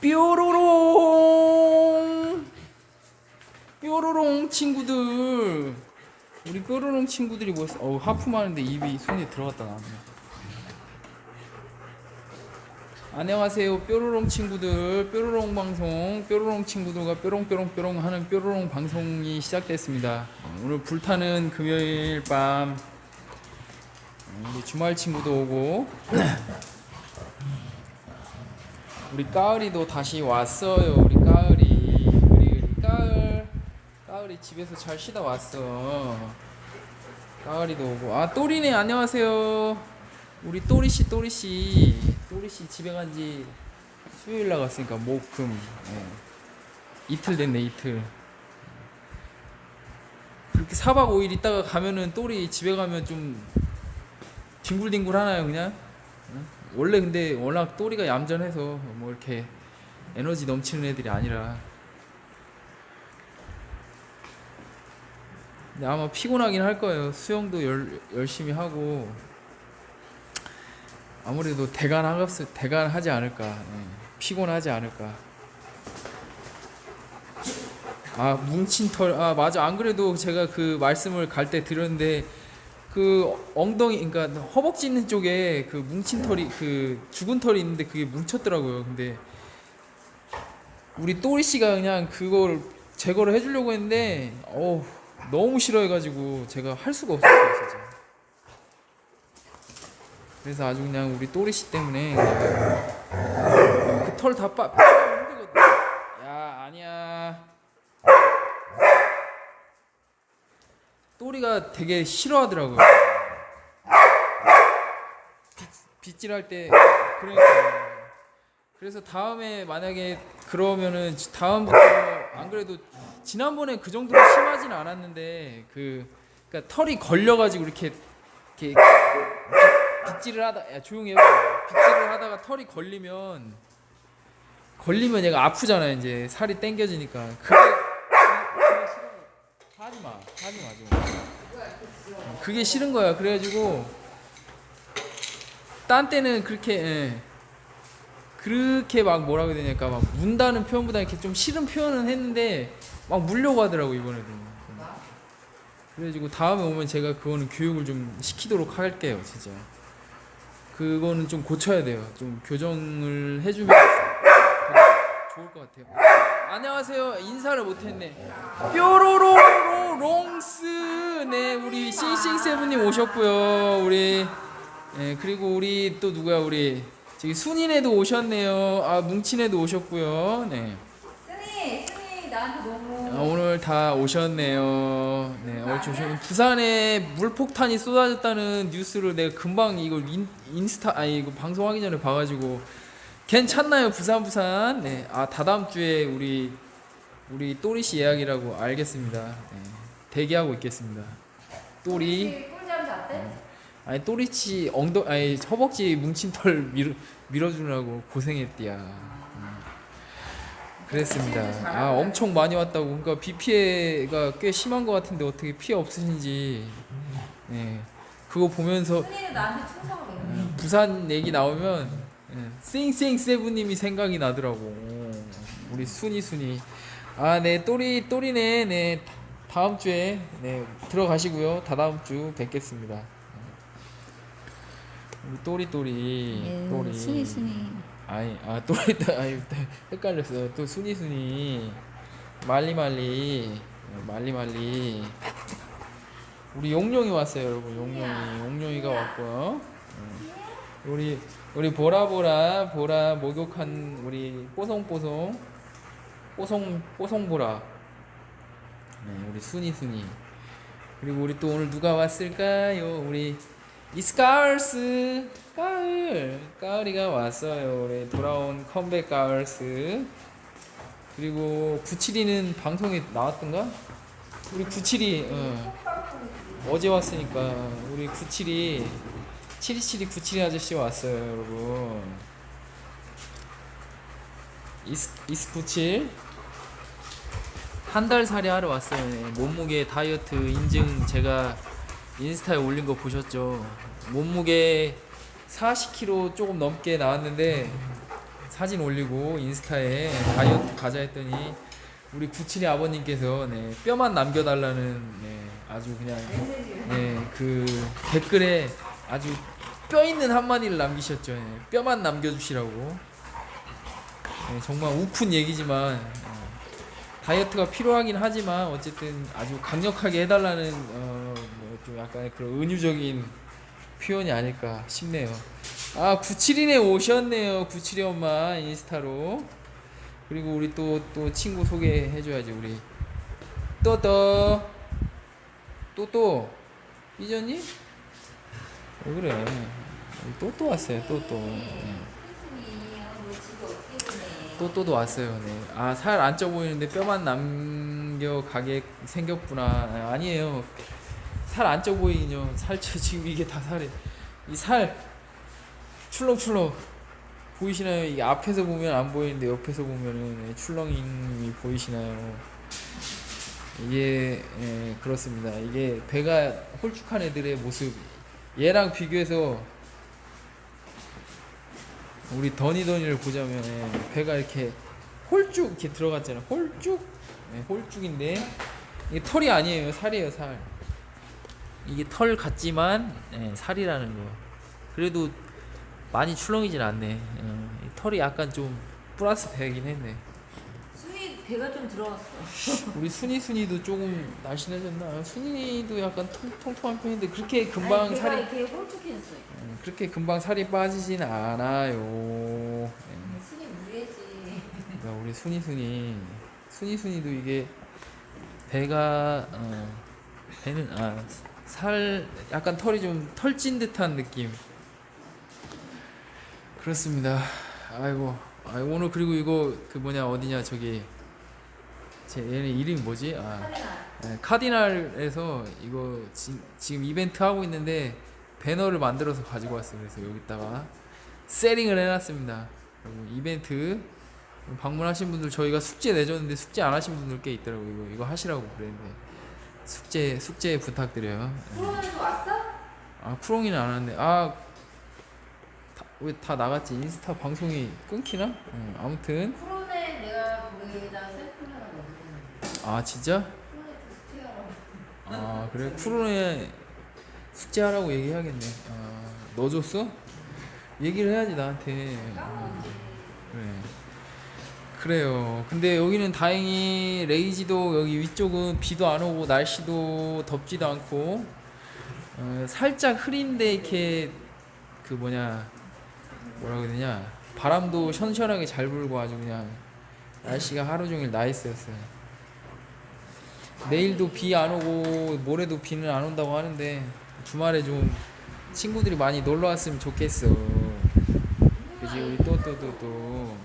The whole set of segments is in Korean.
뾰로롱. 뾰로롱 친구들. 우리 뾰로롱 친구들이 뭐였어? 어우 하품하는데 입이 손에 들어갔다 나왔네. 안녕하세요 뾰로롱 친구들. 뾰로롱 방송 뾰로롱 친구들과 뾰롱뾰롱뾰롱 하는 뾰로롱 방송이 시작됐습니다. 어, 오늘 불타는 금요일 밤. 어, 우리 주말 친구도 오고 우리 까을이도 다시 왔어요. 우리 까을이. 우리 까을. 까을이 집에서 잘 쉬다 왔어. 까을이도 오고. 아 또리네 안녕하세요. 우리 또리 씨 또리 씨. 또리 씨 집에 간 지 수요일 나갔으니까 목금 예. 이틀 됐네 이틀. 그렇게 4박 5일 있다가 가면은 또리 집에 가면 좀 뒹굴뒹굴 하나요 그냥? 원래 근데 워낙 또리가 얌전해서 뭐 이렇게 에너지 넘치는 애들이 아니라. 근데 아마 피곤하긴 할 거예요. 수영도 열, 열심히 하고 아무래도 대간 하겠 대간 하지 않을까. 예. 피곤하지 않을까. 아 뭉친 털 아 맞아. 안 그래도 제가 그 말씀을 갈때 들었는데 그 엉덩이 그러니까 허벅지 있는 쪽에 그 뭉친 털이 그 죽은 털이 있는데 그게 뭉쳤더라고요. 근데 우리 또리 씨가 그냥 그걸 제거를 해주려고 했는데 어 너무 싫어해가지고 제가 할 수가 없었어요 진짜. 그래서 아주 그냥 우리 또리 씨 때문에 그 털 다 빠. 힘들거든. 야 아니야. 또리가 되게 싫어하더라고요. 빗, 빗질할 때. 그러니까 그래서 다음에 만약에 그러면은 다음부터 안 그래도 지난번에 그 정도로 심하진 않았는데 그 그러니까 털이 걸려가지고 이렇게 이렇게 빗- 빗질을 하다 야 조용히 해봐. 빗질을 하다가 털이 걸리면 걸리면 얘가 아프잖아요 이제. 살이 땡겨지니까. 그게 싫은 거 하지 마 하지 마 좀. 그게 싫은 거야. 그래가지고 딴 때는 그렇게 예. 그렇게 막 뭐라고 해야 되니까 막 문다는 표현보다 이렇게 좀 싫은 표현은 했는데 막 물려고 하더라고 이번에도. 그래가지고 다음에 오면 제가 그거는 교육을 좀 시키도록 할게요 진짜. 그거는 좀 고쳐야 돼요. 좀 교정을 해주면 좋을 것 같아요. 안녕하세요. 인사를 못했네. 뾰로로롱스 네 우리 싱싱세븐님 오셨고요 우리 네 그리고 우리 또 누구야 우리 저기 순이네도 오셨네요 아 뭉치네도 오셨고요 네 승희, 승희 나한테 너무 아, 오늘 다 오셨네요. 네, 얼추 오셨. 부산에 물폭탄이 쏟아졌다는 뉴스를 내가 금방 이걸 인, 인스타 아니 이거 방송하기 전에 봐가지고 괜찮나요 부산 부산? 네, 아 다다음 주에 우리 우리 또리 씨 예약이라고 알겠습니다. 네, 대기하고 있겠습니다. 또리? 아니 또리치 엉덩 아니 허벅지 뭉친 털 밀어 밀어주느라고 고생했디야. 음. 그랬습니다. 아 엄청 많이 왔다고. 그러니까 비 피해가 꽤 심한 것 같은데 어떻게 피해 없으신지. 네. 그거 보면서. 음, 부산 얘기 나오면 예, 쌩쌩 세븐님이 생각이 나더라고. 우리 순이 순이. 아, 네 또리 또리네. 네 다음 주에 네 들어가시고요. 다다음 주 뵙겠습니다. 우리 또리 또리 또리. 예, 순이 순이. 아니 아 또리 아니 헷갈렸어. 또 순이 순이 말리 말리 말리 말리. 우리 용룡이 왔어요, 여러분. 용룡이 용룡이가 왔고요. 음. 우리 우리 보라보라 보라 목욕한 우리 뽀송뽀송 뽀송 뽀송보라. 네, 우리 순이 순이. 그리고 우리 또 오늘 누가 왔을까요? 우리 이스카울스 가을 가을이가 왔어요. 우리 돌아온 컴백 가을스. 그리고 구칠이는 방송에 나왔던가? 우리 구칠이 어. 어제 왔으니까 우리 97이 727이 97이 아저씨 왔어요 여러분 이스, 이스 97 한 달 살이 하러 왔어요 네. 몸무게 다이어트 인증 제가 인스타에 올린 거 보셨죠 몸무게 40kg 조금 넘게 나왔는데 사진 올리고 인스타에 다이어트 가자 했더니 우리 구칠이 아버님께서 네, 뼈만 남겨달라는 네, 아주 그냥. 네, 그 댓글에 아주 뼈 있는 한마디를 남기셨죠. 네, 뼈만 남겨주시라고. 네, 정말 우픈 얘기지만 어, 다이어트가 필요하긴 하지만 어쨌든 아주 강력하게 해달라는 어, 뭐좀 약간 그런 은유적인 표현이 아닐까 싶네요. 아 97인에 오셨네요. 97이 엄마 인스타로. 그리고 우리 또또 친구 소개해줘야지 우리 또또 또또 삐졌니? 왜 그래? 또또 왔어요. 또 또. 네. 승희, 어, 너 집에 어떻게 지내? 또 또도 왔어요. 네. 아살 안 쪄 보이는데 뼈만 남겨 가게 생겼구나. 아, 아니에요. 살 안 쪄 보이긴요. 살쪄 지금 이게 다 살이. 이살 출렁출렁 보이시나요? 이게 앞에서 보면 안 보이는데 옆에서 보면은 네, 출렁임이 보이시나요? 이게 예, 그렇습니다. 이게 배가 홀쭉한 애들의 모습. 얘랑 비교해서 우리 더니더니를 보자면 예, 배가 이렇게 홀쭉 이렇게 들어갔잖아. 홀쭉, 예, 홀쭉인데 이게 털이 아니에요. 살이에요, 살. 이게 털 같지만 예, 살이라는 거. 그래도 많이 출렁이진 않네. 예, 이 털이 약간 좀 플러스 배긴 했네. 배가 좀 들어왔어. 우리 순이 순이도 조금 날씬해졌나? 순이도 약간 통, 통통한 편인데 그렇게 금방 아니, 배가 살이 이렇게 홀쭉해졌어. 음, 그렇게 금방 살이 빠지진 않아요. 예. 음, 승희 무리했지. 그러니까 우리 순이 순이 순이 순이도 이게 배가 어, 배는 아 살 약간 털이 좀 털찐 듯한 느낌. 그렇습니다. 아이고, 아이고 오늘 그리고 이거 그 뭐냐 어디냐 저기 제 얘네 이름이 뭐지? 아. 네, 카디날에서 이거 지, 지금 이벤트 하고 있는데 배너를 만들어서 가지고 왔어요. 그래서 여기다가 세링을 해놨습니다. 그리고 이벤트 방문하신 분들 저희가 숙제 내줬는데 숙제 안 하신 분들 꽤 있더라고요. 이거 이거 하시라고 그랬는데 숙제 숙제 부탁드려요. 네. 프로에서 왔어? 아 쿠롱이는 안 왔네. 아 왜 다 나갔지? 인스타 방송이 끊기나? 응, 아무튼 프로네 내가 거기다 셀프를 하나 넣었는데. 아 진짜? 아 그래? 쿠로네 숙제하라고 얘기해야겠네. 아, 너 줬어? 얘기를 해야지 나한테. 아, 그래. 그래요. 근데 여기는 다행히 레이지도 여기 위쪽은 비도 안 오고 날씨도 덥지도 않고 어, 살짝 흐린데 이렇게 그 뭐냐 뭐라 그래야 되냐? 바람도 시원시원하게 잘 불고 아주 그냥 날씨가 하루 종일 나이스였어요 내일도 비 안 오고 모레도 비는 안 온다고 하는데 주말에 좀 친구들이 많이 놀러 왔으면 좋겠어. 그지 우리 또 또 또 또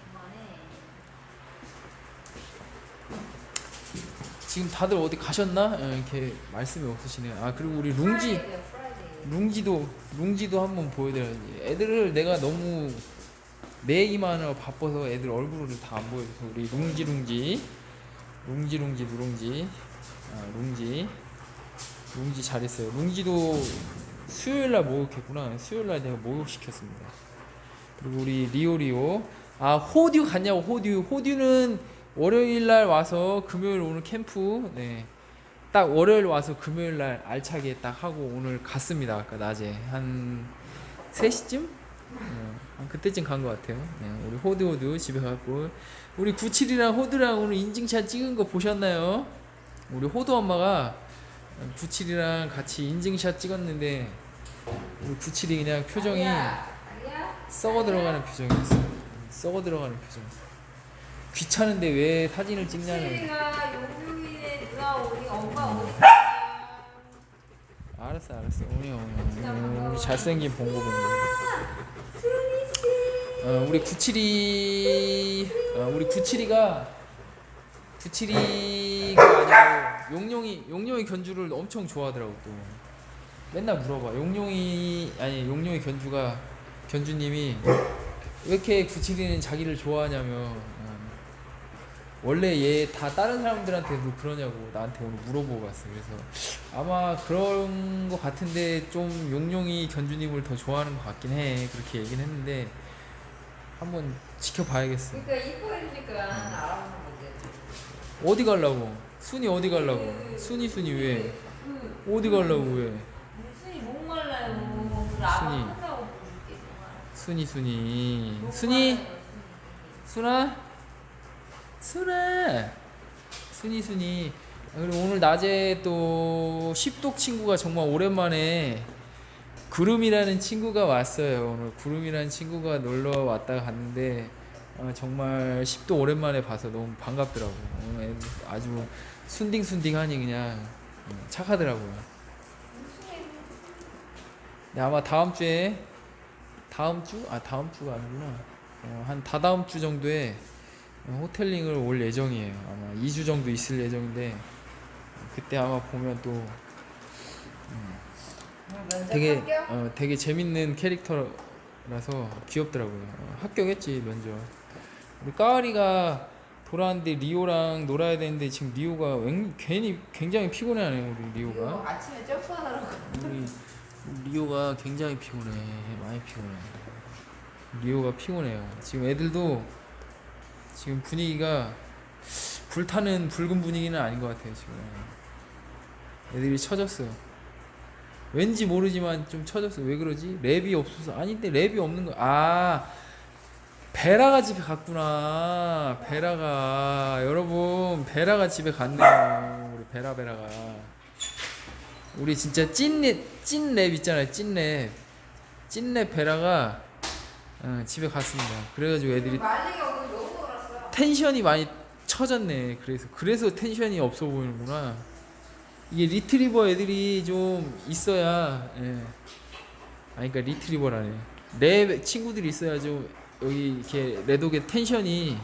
지금 다들 어디 가셨나? 어, 이렇게 말씀이 없으시네. 아 그리고 우리 룽지. 룽지도 룽지도 한번 보여드려야지. 애들을 내가 너무 내 이만을 바빠서 애들 얼굴을 다 안 보여줘서 우리 룽지 룽지 룽지 룽지 누룽지 아 룽지 룽지 잘했어요. 룽지도 수요일 날 목욕했구나. 수요일 날 내가 목욕 시켰습니다. 그리고 우리 리오 리오 아 호듀 갔냐고 호듀 호듀는 월요일 날 와서 금요일 오늘 캠프 네. 딱 월요일 와서 금요일 날 알차게 딱 하고 오늘 갔습니다. 아까 낮에 한 3시쯤? 어, 한 그때쯤 간 것 같아요. 네, 우리 호드 호드 집에 갔고 우리 97이랑 호드랑 오늘 인증샷 찍은 거 보셨나요? 우리 호드 엄마가 97이랑 같이 인증샷 찍었는데 우리 97이 그냥 표정이? 썩어 들어가는 표정이었어요. 썩어 들어가는 표정. 귀찮은데 왜 사진을 찍냐는. 승희가 용중이네 누나 우리 엄마 갔냐? 알았어 알았어 오니 오니 우리 잘생긴 봉고봉고 어, 우리 97이 어, 우리 97이가 97이 가 아니고 용용이 용용이 견주를 엄청 좋아하더라고 또. 맨날 물어봐. 용용이 아니 용용이 견주가 견주님이 왜 이렇게 97이는 자기를 좋아하냐며. 어, 원래 얘 다 다른 사람들한테도 그러냐고 나한테 오늘 물어보고 갔어. 그래서 아마 그런 거 같은데 좀 용용이 견주님을 더 좋아하는 것 같긴 해. 그렇게 얘기는 했는데 한번 지켜봐야겠어. 그러니까 이뻐해주니까 알아보는 건데. 어디 가려고? 순이 어디 가려고? 순이 순이 왜? 그 어디 가려고 왜? 순이 목말라요. 순이. 순이 순이 순이 순아 순아 순이 순이 아, 그리고 오늘 낮에 또 십독 친구가 정말 오랜만에 구름이라는 친구가 왔어요 오늘 구름이라는 친구가 놀러 왔다가 갔는데 어, 정말 십도 오랜만에 봐서 너무 반갑더라고 애들 아주 순딩순딩하니 그냥 어, 착하더라고요 네, 아마 다음 주에 다음 주? 아 다음 주가 아니구나. 어, 한 다다음 주 정도에 어, 호텔링을 올 예정이에요. 아마 2주 정도 있을 예정인데 그때 아마 보면 또 면접 되게 합격? 어, 되게 재밌는 캐릭터라서 귀엽더라고요. 어, 합격했지 면접. 우리 까을이가 돌아왔는데 리오랑 놀아야 되는데 지금 리오가 웬, 괜히 굉장히 피곤해하네요. 우리 리오가. 아침에 점프하느라고. 우리 리오가 굉장히 피곤해. 많이 피곤해. 리오가 피곤해요. 지금 애들도 지금 분위기가 불타는 붉은 분위기는 아닌 것 같아요. 지금 애들이 처졌어요. 왠지 모르지만 좀 처졌어. 왜 그러지? 랩이 없어서 아닌데 랩이 없는 거. 아 베라가 집에 갔구나. 베라가 여러분 베라가 집에 갔네요. 우리 베라 베라가. 우리 진짜 찐랩 찐랩 있잖아요 찐랩 찐랩 베라가 어, 집에 갔습니다 그래가지고 애들이. 텐션이 많이 처졌네 그래서 그래서 텐션이 없어 보이는구나 이게 리트리버 애들이 좀 있어야 예. 아니 그러니까 리트리버라네 내 친구들이 있어야 좀 여기 이렇게 레독의 텐션이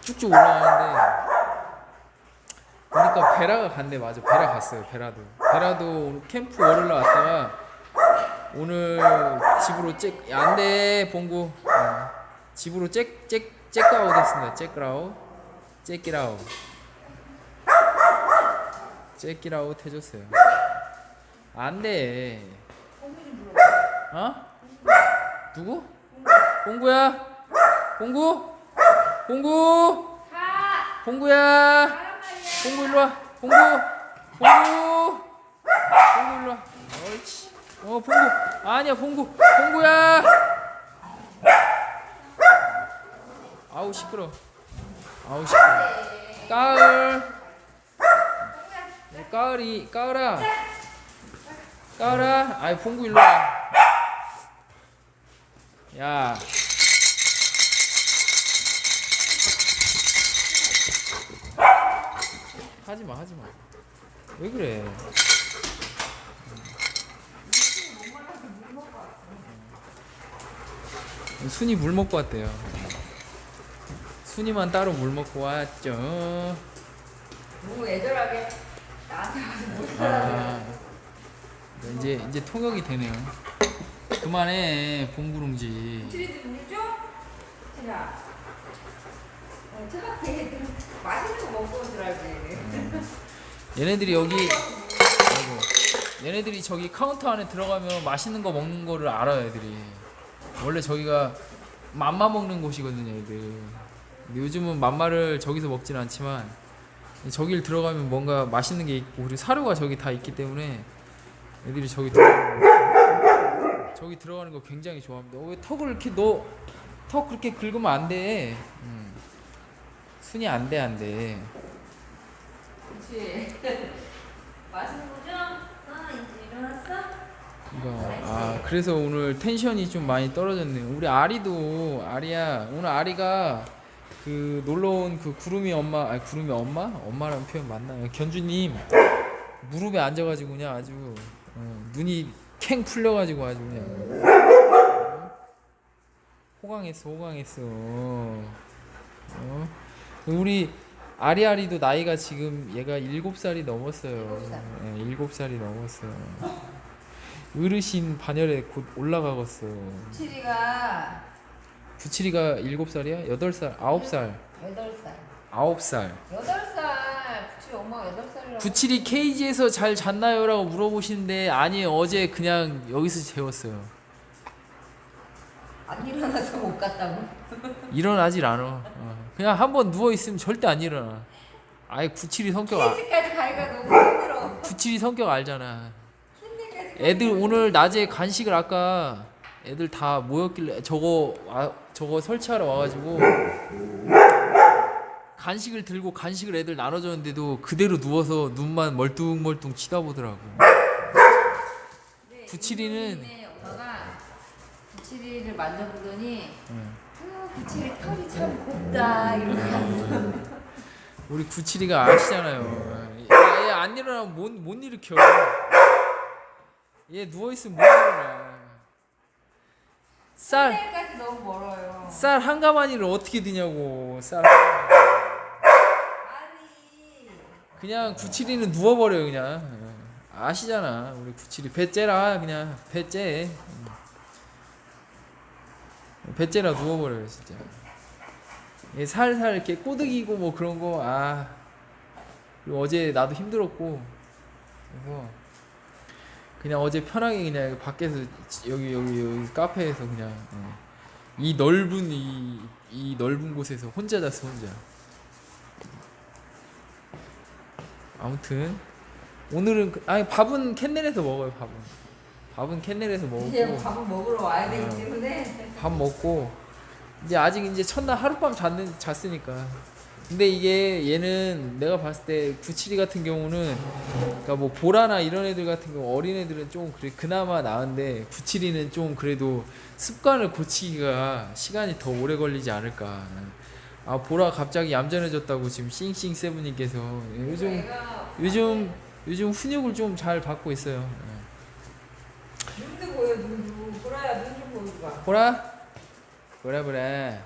쭉쭉 올라가는데 보니까 베라가 갔네. 맞아 베라 갔어요 베라도. 베라도 오늘 캠프 월요일 날 왔다가 오늘 집으로 잭 안돼 봉구. 어, 집으로 잭잭 잭아웃 했습니다. 잭아웃 잭이라웃 잭이라웃 해줬어요. 안돼. 어? 누구 봉구야 봉구 봉구 가! 봉구야. 봉구 일로 와. 봉구. 봉구. 봉구 일로 와. 옳지. 어, 봉구. 아니야, 봉구. 봉구야. 아우 시끄러. 아우 시끄러. 까을. 우리 까을이 까을아. 까을아. 아이 봉구 일로 와. 야. 하지 마, 하지 마. 왜 그래? 순이 물 먹고 왔대요. 순이만 따로 물 먹고 왔죠. 너무 애절하게 나한테 와서 못 아, 이제 이제 통역이 되네요. 그만해, 봉구룽지. 물 줘? 치라. 어, 차갑게 맛있는 거 먹고 오더라고. 얘네들이 여기 아이고, 얘네들이 저기 카운터 안에 들어가면 맛있는 거 먹는 거를 알아요 애들이 원래 저기가 맘마 먹는 곳이거든요 애들 근데 요즘은 맘마를 저기서 먹지는 않지만 저길 들어가면 뭔가 맛있는 게 있고 그리고 사료가 저기 다 있기 때문에 애들이 저기 들어가는 거, 저기 들어가는 거 굉장히 좋아합니다 어, 왜 턱을 이렇게 너 턱 그렇게 긁으면 안 돼 음. 순이 안 돼 안 돼 그렇지. 맛있는 거 줘? 아, 이제 일어났어? 이거 아 그래서 오늘 텐션이 좀 많이 떨어졌네요. 우리 아리도 아리야 오늘 아리가 그 놀러 온 그 구름이 엄마 아니 구름이 엄마 엄마라는 표현 맞나요? 견주님 무릎에 앉아가지고 그냥 아주 어, 눈이 캥 풀려가지고 아주 그냥 어? 호강했어 호강했어. 어? 우리 아리아리도 나이가 지금 얘가 일곱 살이 넘었어요. 일곱 살. 예, 살이 넘었어요. 어르신 반열에 곧 올라가겠어. 부칠이가 일곱 살이야? 여덟 살, 아홉 살, 여덟 살. 아홉 살. 여덟 살. 엄마가 살이라고. 부칠이 케이지에서 잘 잤나요?라고 물어보시는데 아니 어제 그냥 여기서 재웠어요. 안 일어나서 못 갔다고. 일어나질 않아. 어. 그냥 한번 누워 있으면 절대 안 일어나. 아예 구칠이 성격 아, 케이지까지 가기가 너무 힘들어. 구칠이 성격 알잖아. 애들 오늘 낮에 간식을 아까 애들 다 모였길래 저거 와, 저거 설치하러 와가지고 간식을 들고 간식을 애들 나눠줬는데도 그대로 누워서 눈만 멀뚱멀뚱 치다보더라고. 네, 이번에 엄마가 구칠이를 만져보더니 응. 아, 구칠이 털이 참 곱다 갔어. 우리 구칠이가 아시잖아요. 얘 안 일어나면 못, 못 일으켜. 얘 누워 있으면 못 일어나. 쌀 내일까지 너무 멀어요. 쌀 한 가마니를 어떻게 드냐고 쌀. 한 가마니. 아니. 그냥 구칠이는 누워버려요 그냥. 어. 아시잖아 우리 구칠이. 배째라 그냥. 배째. 음. 배째라 누워버려요 진짜. 얘 살살 이렇게 꼬드기고 뭐 그런 거아. 그리고 어제 나도 힘들었고. 그래서 그냥 어제 편하게 그냥 밖에서 여기 여기 여기 카페에서 그냥 어. 이 넓은 이, 이 넓은 곳에서 혼자 잤어 혼자 아무튼 오늘은 그- 아니 밥은 캔넬에서 먹어요 밥은. 밥은 캔넬에서 이제 먹고 밥을 먹으러 와야 되기 어. 때문에. 밥 먹고. 이제 아직 이제 첫날 하룻밤 잤는 잤으니까. 근데 이게 얘는 내가 봤을 때 구칠이 같은 경우는 그러니까 뭐 보라나 이런 애들 같은 경우 어린 애들은 좀 그래 그나마 나은데 구칠이는 좀 그래도 습관을 고치기가 시간이 더 오래 걸리지 않을까 아 보라 갑자기 얌전해졌다고 지금 싱싱 세븐님께서 요즘 얘가 요즘 요즘 훈육을 좀 잘 받고 있어요. 눈도 보여 눈도 보라야 눈 좀 보여줘봐. 보라, 보라 보라.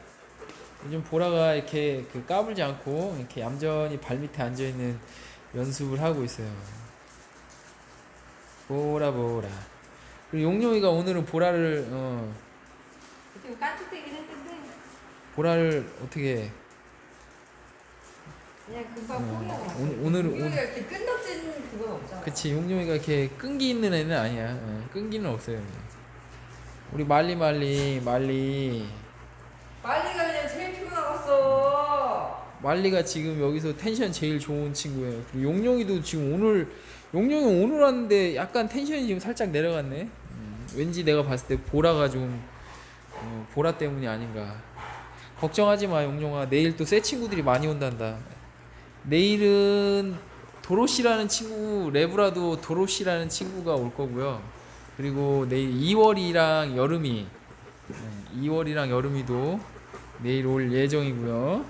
요즘 보라가 이렇게 그 까불지 않고 이렇게 얌전히 발 밑에 앉아 있는 연습을 하고 있어요. 보라 보라. 그리고 용용이가 오늘은 보라를 어좀 깐죽대긴 했는데 보라를 어떻게 그냥 금방 어, 포기하고. 오늘- 오늘은- 우리가 이렇게 끈덕지는 그건 없잖아. 그치 용용이가 이렇게 끈기 있는 애는 아니야. 어, 끈기는 없어요. 우리 말리 말리 말리 빨리가 그냥 제일 피곤하겠어. 말리가 지금 여기서 텐션 제일 좋은 친구예요. 그리고 용용이도 지금 오늘 용용이 오늘 왔는데 약간 텐션이 지금 살짝 내려갔네. 음, 왠지 내가 봤을 때 보라가 좀 어, 보라 때문이 아닌가. 걱정하지 마 용용아. 내일 또 새 친구들이 많이 온단다. 내일은 도로시라는 친구 레브라도 도로시라는 친구가 올 거고요. 그리고 내일 2월이랑 여름이 네, 2월이랑 여름이도 내일 올 예정이고요.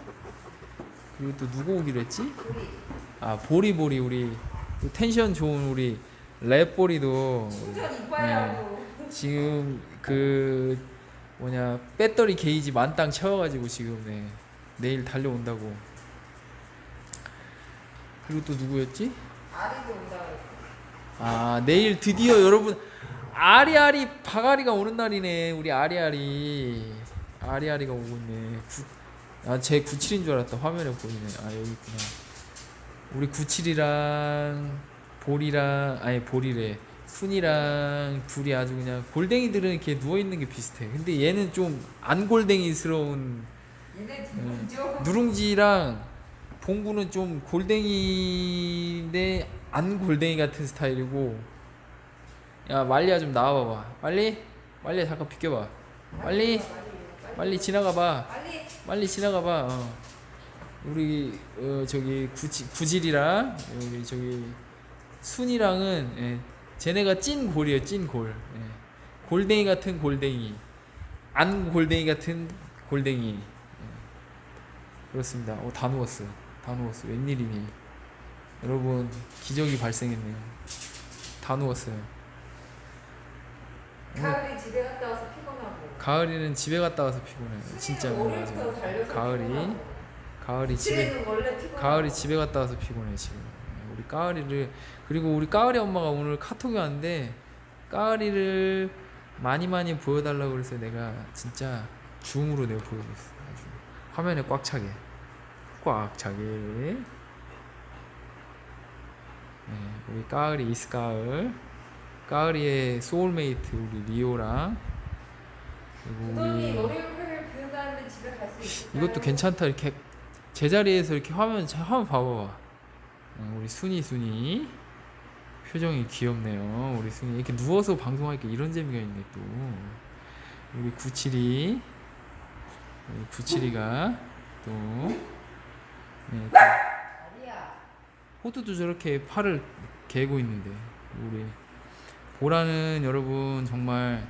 그리고 또 누구 오기로 했지? 아 보리보리 우리 또 텐션 좋은 우리 랩보리도 하고. 지금 그 뭐냐 배터리 게이지 만땅 채워가지고 지금 네, 내일 달려온다고. 그리고 또 누구였지? 아리도 온다. 아 내일 드디어 여러분 아리아리 바가리가 오는 날이네 우리 아리아리 아리아리가 오고 있네 아제 97인 줄 알았다 화면에 보이네 아 여기 있구나 우리 97이랑 볼이랑 아니 볼이래 순이랑 둘이 아주 그냥 골댕이들은 이렇게 누워 있는 게 비슷해 근데 얘는 좀 안 골댕이스러운 얘네 음. 누구죠? 누룽지랑 봉구는 좀 골댕이인데 안 골댕이 같은 스타일이고 야 말리야 좀 나와봐봐 빨리 말리야 잠깐 비켜봐 빨리 빨리 지나가봐 빨리. 빨리 지나가봐 어. 우리 어, 저기 구지, 구질이랑 우리 저기 순이랑은 예, 쟤네가 찐 골이에요 찐 골. 예. 골댕이 같은 골댕이. 안 골댕이 같은 골댕이. 예. 그렇습니다. 어, 다 누웠어 다 누웠어 웬일이니. 여러분 기적이 발생했네요. 다 누웠어요. 오늘 가을이 집에 갔다 와서 피곤하고. 가을이는 집에 갔다 와서 피곤해요. 진짜 맞아요 가을이? 피곤하고. 가을이 집에. 가을이 집에 갔다 와서 피곤해 지금. 우리 까을이를 그리고 우리 까을이 엄마가 오늘 카톡이 왔는데 까을이를 많이 많이 보여달라고 그래서 내가 진짜 줌으로 내가 보여줬어. 아주 화면에 꽉 차게, 꽉 차게. 네, 우리 까을이 이스까을, 까을이의 소울메이트 우리 리오랑 그리고 우리? 이것도 괜찮다 이렇게 제자리에서 이렇게 화면 자- 화면 봐봐봐 어, 우리 순이 순이. 표정이 귀엽네요. 우리 순이. 이렇게 누워서 방송하니까 이런 재미가 있네 또. 우리 구칠이. 우리 구칠이가 또. 네, 또. 호두도 저렇게 팔을 개고 있는데 우리. 보라는 여러분 정말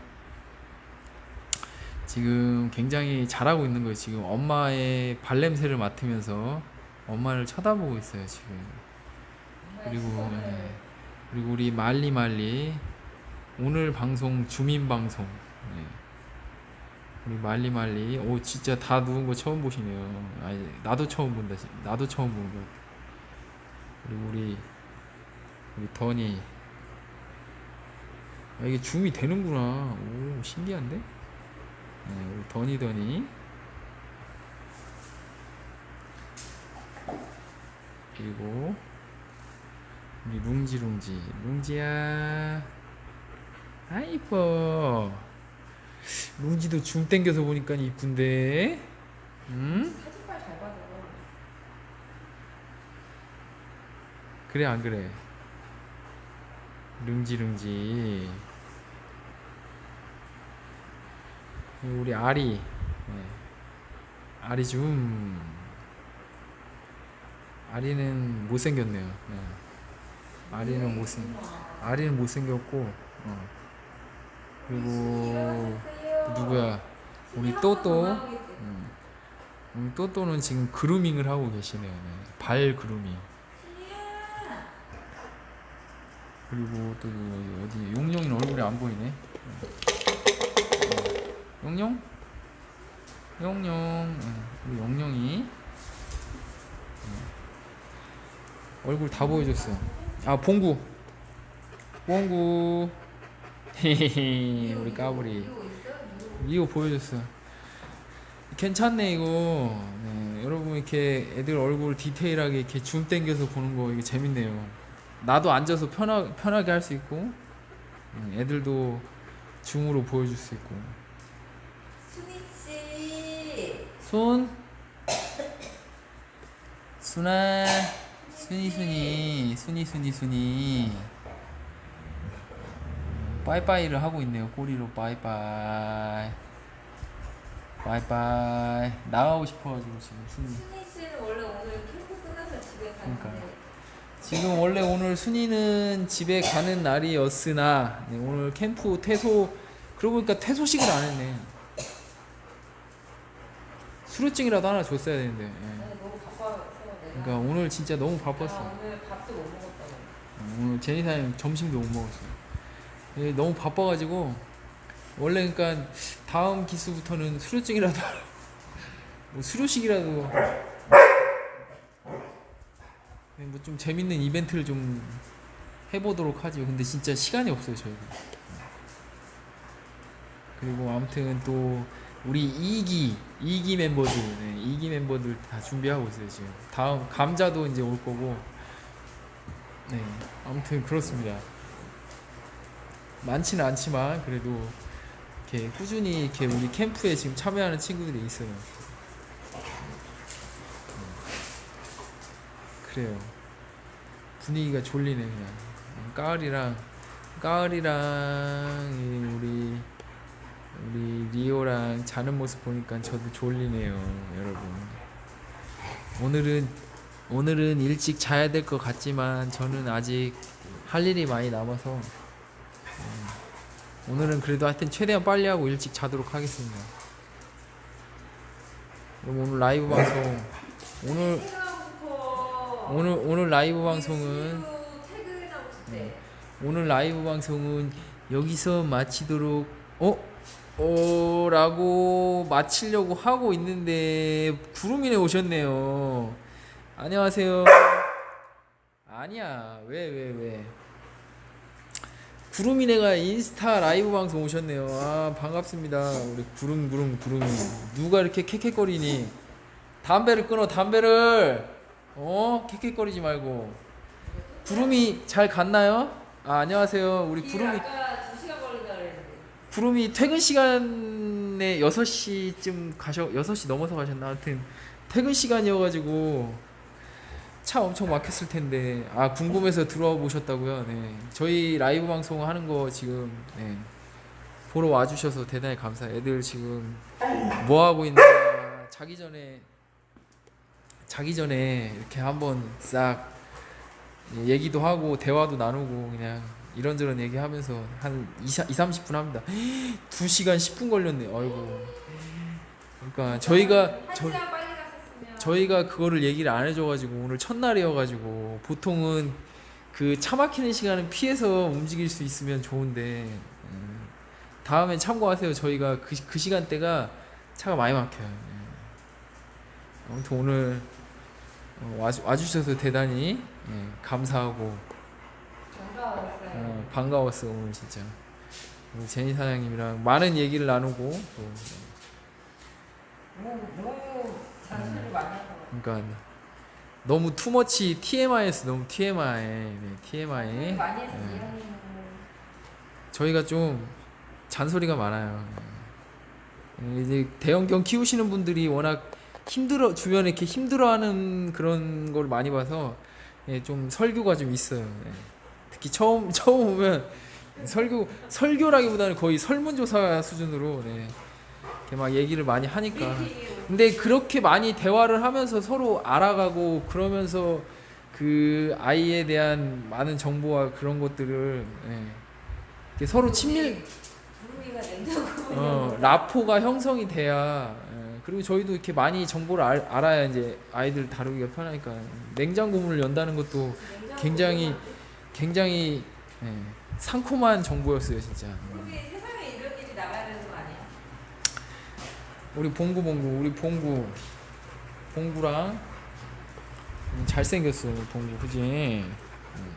지금 굉장히 잘하고 있는 거예요. 지금. 엄마의 발냄새를 맡으면서 엄마를 쳐다보고 있어요. 지금 그리고 예. 그리고 우리 말리 말리 오늘 방송 주민 방송 예. 우리 말리 말리 오 진짜 다 누운 거 처음 보시네요. 아니 나도 처음 본다. 지- 나도 처음 보는 거. 그리고 우리 우리 던이 아, 이게 줌이 되는구나 오 신기한데 네, 우리 던이 던이 그리고 우리 룽지 룽지 룽지야 아 이뻐 룽지도 줌 땡겨서 보니까 이쁜데 응? 사진빨 잘 받아. 그래 안 그래? 룽지 룽지 우리 아리 네. 아리 좀 아리는 못생겼네요 네. 아리는 못생 아리는 못생겼고 어. 그리고 누구야 우리 또또 음. 우리 또또는 지금 그루밍을 하고 계시네요 네. 발 그루밍 그리고 또 누구 어디 용룡이는 얼굴이 안 보이네. 어. 용룡? 용룡. 응, 우리 용룡이 응. 얼굴 다 보여줬어. 아 봉구. 봉구. 우리 까불이. 이거 보여줬어. 괜찮네 이거. 네, 여러분 이렇게 애들 얼굴 디테일하게 이렇게 줌 땡겨서 보는 거 이게 재밌네요. 나도 앉아서 편하, 편하게 할 수 있고 음, 애들도 줌으로 보여줄 수 있고 순이 씨. 손 순아 순이 순이 순이 순이 순이. 음, 빠이빠이를 하고 있네요 꼬리로 빠이빠이. 빠이빠이. 나가고 싶어가지고 지금 순이. 순이 씨는 원래 오늘 캠프 끝나서 집에 그러니까. 가는데 지금 원래 오늘 순이는 집에 가는 날이었으나 네, 오늘 캠프 퇴소 그러고 보니까 퇴소식을 안 했네. 수료증이라도 하나 줬어야 되는데 예. 그러니까 오늘 진짜 너무 나 바빴어 오늘 밥도 못 먹었다고. 오늘 제니사님 점심도 못 먹었어요 예, 너무 바빠가지고 원래 그러니까 다음 기수부터는 수료증이라도 뭐 수료식이라도 뭐 좀 재밌는 이벤트를 좀 해보도록 하죠. 근데 진짜 시간이 없어요 저희가. 그리고 아무튼 또 우리 2기 2기 멤버들 네, 2기 멤버들 다 준비하고 있어요 지금. 다음 감자도 이제 올 거고. 네 아무튼 그렇습니다. 많지는 않지만 그래도 이렇게 꾸준히 이렇게 우리 캠프에 지금 참여하는 친구들이 있어요. 그래요. 분위기가 졸리네 그냥. 까을이랑 까을이랑 이 우리 우리 리오랑 자는 모습 보니까 저도 졸리네요, 여러분. 오늘은 오늘은 일찍 자야 될 것 같지만 저는 아직 할 일이 많이 남아서 음, 오늘은 그래도 하여튼 최대한 빨리 하고 일찍 자도록 하겠습니다. 그럼 오늘 라이브 방송 오늘 오늘 오늘 라이브 방송은 싶대. 오늘 라이브 방송은 여기서 마치도록 어? 어 라고 마치려고 하고 있는데 구름이네 오셨네요. 안녕하세요. 아니야 왜 왜 왜, 구름이네가 인스타 라이브 방송 오셨네요. 아 반갑습니다. 우리 구름 구름 구름이 누가 이렇게 캑캑거리니? 담배를 끊어 담배를 어 캑캑거리지 말고 구름이 잘 갔나요? 아 안녕하세요 우리 길 구름이 아까 두 시간 걸린다 그랬는데. 구름이 퇴근 시간 마침내 6시쯤 가셔 6시 넘어서 가셨나? 하여튼 퇴근 시간이어가지고 차 엄청 막혔을 텐데 아 궁금해서 들어와 보셨다고요? 네. 저희 라이브 방송 하는 거 지금 네. 보러 와주셔서 대단히 감사해요. 애들 지금 뭐 하고 있나? 자기 전에 자기 전에 이렇게 한번 싹 얘기도 하고 대화도 나누고 그냥 이런저런 얘기하면서 한 2, 30분 합니다. 2시간 10분 걸렸네. 아이고. 그러니까 저희가 한 저, 저희가 그거를 얘기를 안 해줘가지고 오늘 첫날이어가지고 보통은 그 차 막히는 시간은 피해서 움직일 수 있으면 좋은데 음, 다음엔 참고하세요. 저희가 그, 그 시간대가 차가 많이 막혀요. 예. 아무튼 오늘 어, 와주, 와주셔서 대단히 예, 감사하고 반가웠어요. 어, 반가웠어 오늘 진짜 우리 제니 사장님이랑 많은 얘기를 나누고 또 너무 너무 잔소리 많이 하고. 그러니까 너무 투머치 TMI였어 너무 TMI 네, TMI 많이 해서 네. 이런 저희가 좀 잔소리가 많아요 예, 이제 대형견 키우시는 분들이 워낙 힘들어 주변에 이렇게 힘들어하는 그런 걸 많이 봐서 예, 좀 설교가 좀 있어요 예. 특히 처음 처음 오면 설교 설교라기보다는 거의 설문조사 수준으로 네, 이렇게 막 얘기를 많이 하니까. 근데 그렇게 많이 대화를 하면서 서로 알아가고 그러면서 그 아이에 대한 많은 정보와 그런 것들을 예, 서로 친밀. 어, 라포가 형성이 돼야 예, 그리고 저희도 이렇게 많이 정보를 알, 알아야 이제 아이들 다루기가 편하니까. 냉장고 문을 연다는 것도 굉장히 굉장히 예, 상콤한 정보였어요 진짜. 우리 세상에 이런 일이 나가야 되는 거 아니야? 우리 봉구 봉구 우리 봉구. 봉구랑 음, 잘생겼어 우리 봉구. 그지? 음,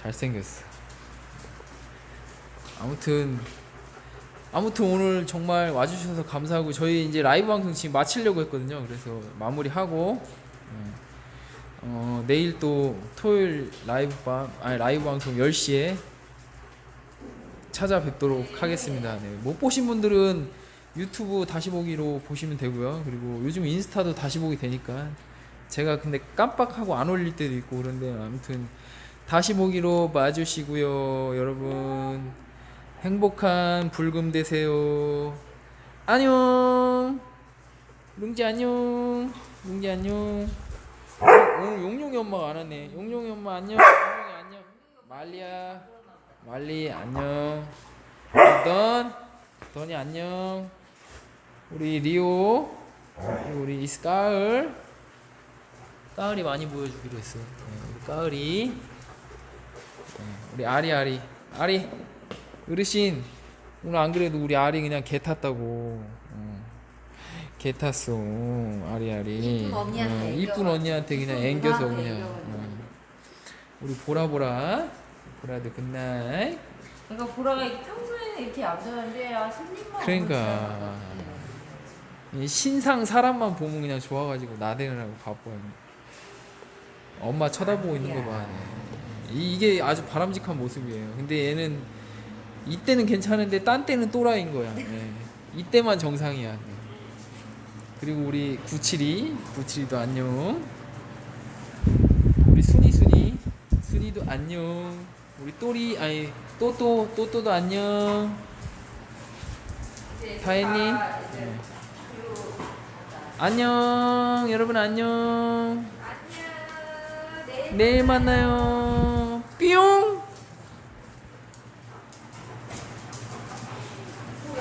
잘생겼어. 아무튼 아무튼 오늘 정말 와주셔서 감사하고 저희 이제 라이브 방송 지금 마치려고 했거든요. 그래서 마무리하고 음, 어, 내일 또 토요일 라이브 방 아니 라이브 방송 10시에 찾아뵙도록 하겠습니다 네, 못 보신 분들은 유튜브 다시 보기로 보시면 되고요. 그리고 요즘 인스타도 다시 보기 되니까 제가 근데 깜빡하고 안 올릴 때도 있고 그런데 아무튼 다시 보기로 봐주시고요. 여러분 행복한 불금 되세요. 안녕. 룽지 안녕. 룽지 안녕. 오늘 용용이 엄마가 안 왔네. 용용이 엄마 안녕. 용용이 안녕. 말리야. 말리 안녕. 던 던이 안녕. 우리 리오 우리 이스가을 가을이 많이 보여주기로 했어. 네, 우리 가을이 네, 우리 아리 아리 아리 어르신 오늘 안 그래도 우리 아리 그냥 개 탔다고. 어. 개 탔어 아리 아리. 이쁜 언니한테 어, 이쁜. 언니한테 그냥 이쁜 앵겨서 그냥. 어. 우리 보라 보라 보라도 굿나잇. 그러니까 보라가 평소에는 이렇게 얌전한데 아 손님만 그러니까. 이 신상 사람만 보면 그냥 좋아가지고 나대느라고 바빠요. 엄마 쳐다보고 있는 거 봐. 네. 이- 이게 아주 바람직한 모습이에요. 근데 얘는 이때는 괜찮은데 딴 때는 또라이인 거야. 네. 이때만 정상이야. 네. 그리고 우리 구칠이, 구칠이도 안녕. 우리 순이 순이, 순이도 안녕. 우리 또리 아니 또또 또또도 안녕. 이제 다 했니? 다 이제 네. 안녕 여러분 안녕 안녕 내일 내일 만나요 뿅